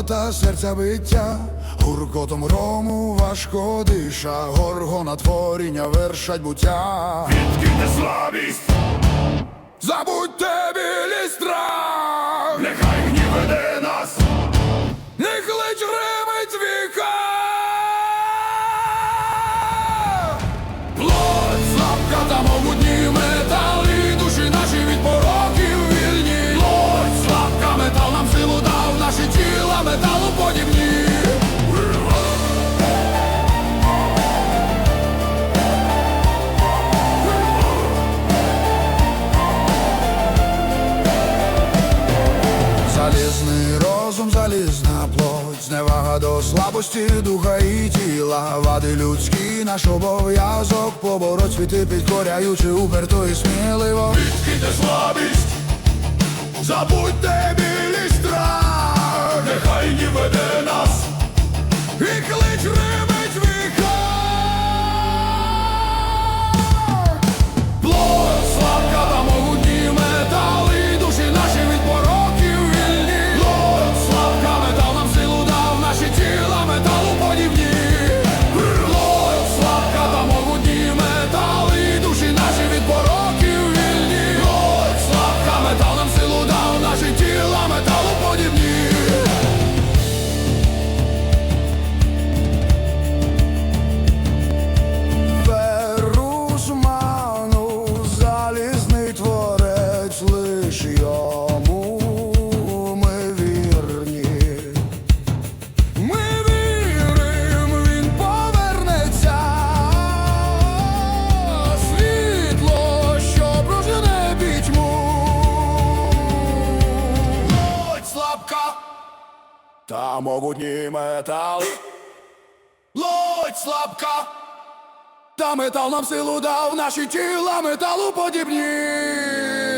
Гедота серця биття, гуркотом рому важко диша, горго на творіння вершать буття. Відкиньте слабість, забудьте білі страх. до слабості духа і тіла, вади людські наш обов'язок, побороть світи підкоряючи уперто і сміливо. Відкиньте слабість, забудьте білі страх, нехай не веде нас. та могутній метал. Лодь слабка, та метал нам силу дав, наші тіла металу подібні.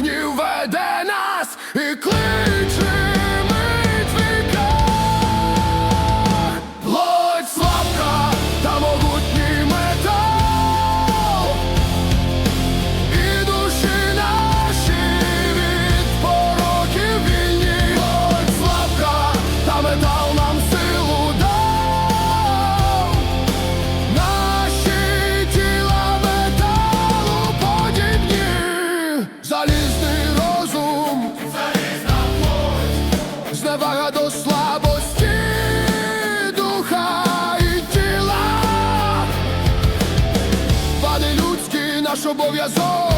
New there! próximo bom viajou